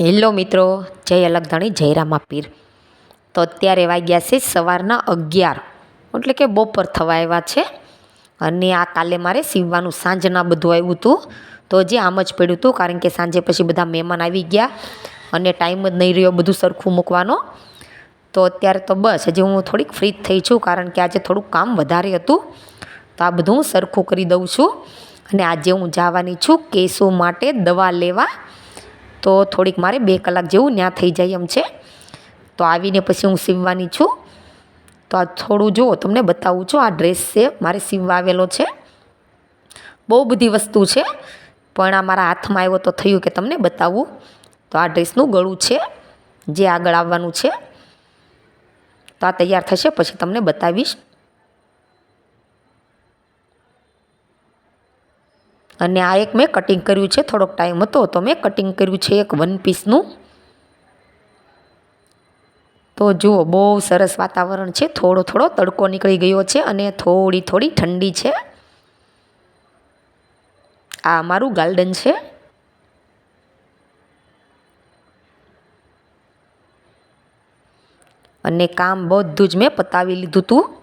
Hello મિત્રો, જય અલગધણી જયરામા પીર તો અત્યારે વાગ્યા છે સવારના અગિયાર. એટલે કે બપોર થવા આવ્યા છે. અને આ કાલે મારે સીવવાનું, સાંજના બધું આવ્યું હતું. તો જે આમ જ પડ્યું હતું, કારણ કે સાંજે પછી બધા મહેમાન આવી ગયા અને ટાઈમ જ નહીં રહ્યો બધું સરખું મૂકવાનો. તો અત્યારે તો બસ, હજી હું થોડીક ફ્રી થઈ છું, કારણ કે આજે થોડુંક કામ વધારે હતું. તો આ બધું હું સરખું કરી દઉં છું. અને આજે હું જવાની છું કેસો માટે દવા લેવા. તો થોડીક મારે બે કલાક જેવું ત્યાં થઈ જાય એમ છે. તો આવીને પછી હું સીવવાની છું. તો આ થોડું જુઓ, તમને બતાવું છું આ ડ્રેસ છે, મારે સીવવા આવેલો છે. બહુ બધી વસ્તુ છે, પણ આ મારા હાથમાં આવ્યો તો થયું કે તમને બતાવું. તો આ ડ્રેસનું ગળું છે, જે આગળ આવવાનું છે. તો આ તૈયાર થશે, પછી તમને બતાવીશ. અને આ એક મેં કટિંગ કર્યું છે, થોડોક ટાઈમ હતો તો મેં કટિંગ કર્યું છે એક વન પીસનું તો જુઓ, બહુ સરસ વાતાવરણ છે, થોડો થોડો તડકો નીકળી ગયો છે અને થોડી થોડી ઠંડી છે. આ મારું ગાર્ડન છે. અને કામ બધું જ મેં પતાવી લીધું હતું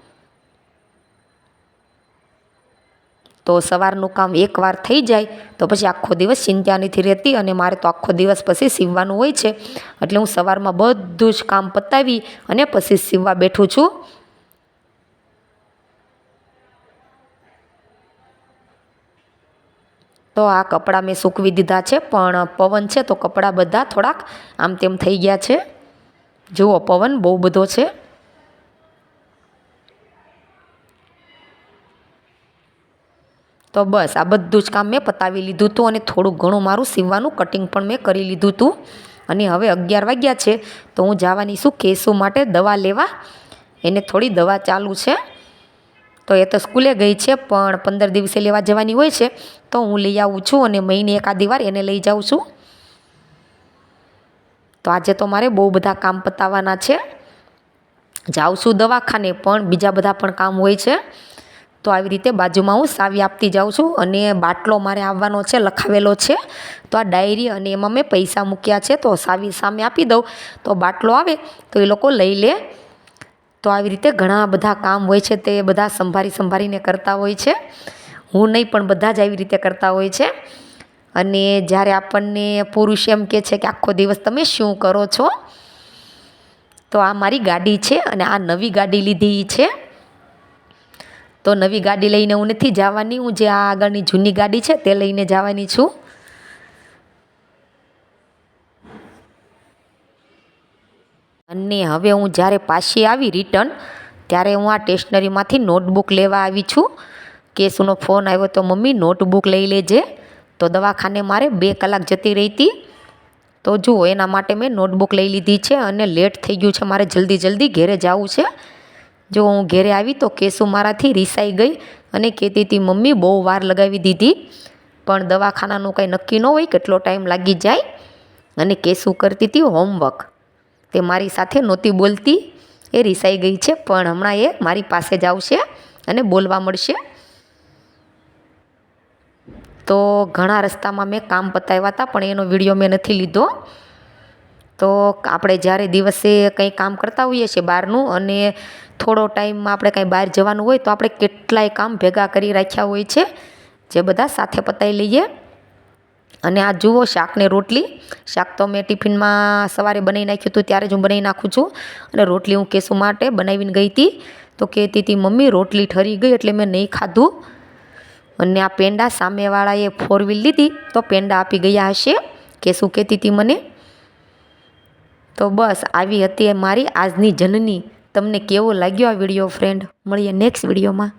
તો સવારનું કામ એકવાર થઈ જાય, તો પછી આખો દિવસ ચિંતા નથી રહેતી અને મારે તો આખો દિવસ પછી સીવવાનું હોય છે. એટલે હું સવારમાં બધું જ કામ પતાવી અને પછી સીવવા બેઠું છું. તો આ કપડાં મેં સૂકવી દીધા છે, પણ પવન છે તો કપડાં બધા થોડાક આમ તેમ થઈ ગયા છે. જુઓ, પવન બહુ બધો છે. તો બસ આ બધું જ કામ મેં પતાવી લીધું હતું અને થોડું ઘણું મારું સીવવાનું કટિંગ પણ મેં કરી લીધું હતું અને હવે અગિયાર વાગ્યા છે, તો હું જવાની છું કેસુ માટે દવા લેવા. એને થોડી દવા ચાલુ છે. તો એ તો સ્કૂલે ગઈ છે, પણ પંદર દિવસે લેવા જવાની હોય છે. તો હું લઈ આવું છું અને મહિને એકાદી વાર એને લઈ જાઉં છું. તો આજે તો મારે બહુ બધા કામ પતાવવાના છે. જાઉં છું દવાખાને, પણ બીજા બધા પણ કામ હોય છે. તો આવી રીતે બાજુમાં હું સાવી આપતી જાઉં છું અને બાટલો મારે આવવાનો છે, લખાવેલો છે. તો આ ડાયરી અને એમાં મેં પૈસા મૂક્યા છે, તો સાવી સામે આપી દઉં. તો બાટલો આવે તો એ લોકો લઈ લે. તો આવી રીતે ઘણા બધા કામ હોય છે, તે બધા સંભાળી સંભાળીને કરતા હોય છે. હું નહીં પણ બધા જ આવી રીતે કરતા હોય છે. અને જ્યારે આપણને પુરુષ એમ કહે છે કે આખો દિવસ તમે શું કરો છો? તો આ મારી ગાડી છે અને આ નવી ગાડી લીધી છે. તો નવી ગાડી લઈને હું નથી જવાની. હું જે આ આગળની જૂની ગાડી છે તે લઈને જવાની છું. અને હવે હું જ્યારે પાછી આવી રિટર્ન ત્યારે હું આ સ્ટેશનરીમાંથી નોટબુક લેવા આવી છું. કેશુનો ફોન આવ્યો તો, મમ્મી નોટબુક લઈ લેજે. તો દવાખાને મારે બે કલાક જતી રહી તો જુઓ, એના માટે મેં નોટબુક લઈ લીધી છે અને લેટ થઈ ગયું છે. મારે જલ્દી જલ્દી ઘેરે જવું છે. જો હું ઘેરે આવી તો કેસુ મારાથી રિસાઈ ગઈ અને કહેતી હતી, મમ્મી, બહુ વાર લગાવી દીધી, પણ દવાખાનાનું કાંઈ નક્કી ન હોય કેટલો ટાઈમ લાગી જાય. અને કેસુ કરતી હતી, હોમવર્ક. તે મારી સાથે નહોતી બોલતી, એ રિસાઈ ગઈ છે, પણ હમણાં એ મારી પાસે જ આવશે અને બોલવા મળશે. તો ઘણા રસ્તામાં મેં કામ પતાવ્યા હતા, પણ એનો વીડિયો મેં નથી લીધો. તો આપણે જ્યારે દિવસે કંઈ કામ કરતા હોઈએ છીએ બહારનું અને થોડો ટાઈમ આપણે કાંઈ બહાર જવાનું હોય તો આપણે કેટલાય કામ ભેગા કરી રાખ્યા હોય છે, જે બધા સાથે પતાવી લઈએ. અને આ જુઓ શાકને રોટલી. શાક તો મેં ટિફિનમાં સવારે બનાવી નાખ્યું હતું, ત્યારે જ હું બનાવી નાખું છું. અને રોટલી હું કેસુ માટે બનાવીને ગઈ હતી. તો કહેતી હતી, મમ્મી, રોટલી ઠરી ગઈ એટલે મેં નહીં ખાધું. અને આ પેંડા સામેવાળાએ ફોર વ્હીલ લીધી, તો પેંડા આપી ગયા હશે. કેસુ કહેતી હતી મને તો બસ, આવી હતી મારી આજની જનની. તમને કેવો લાગ્યો આ વીડિયો ફ્રેન્ડ મળીએ નેક્સ્ટ વિડીયોમાં.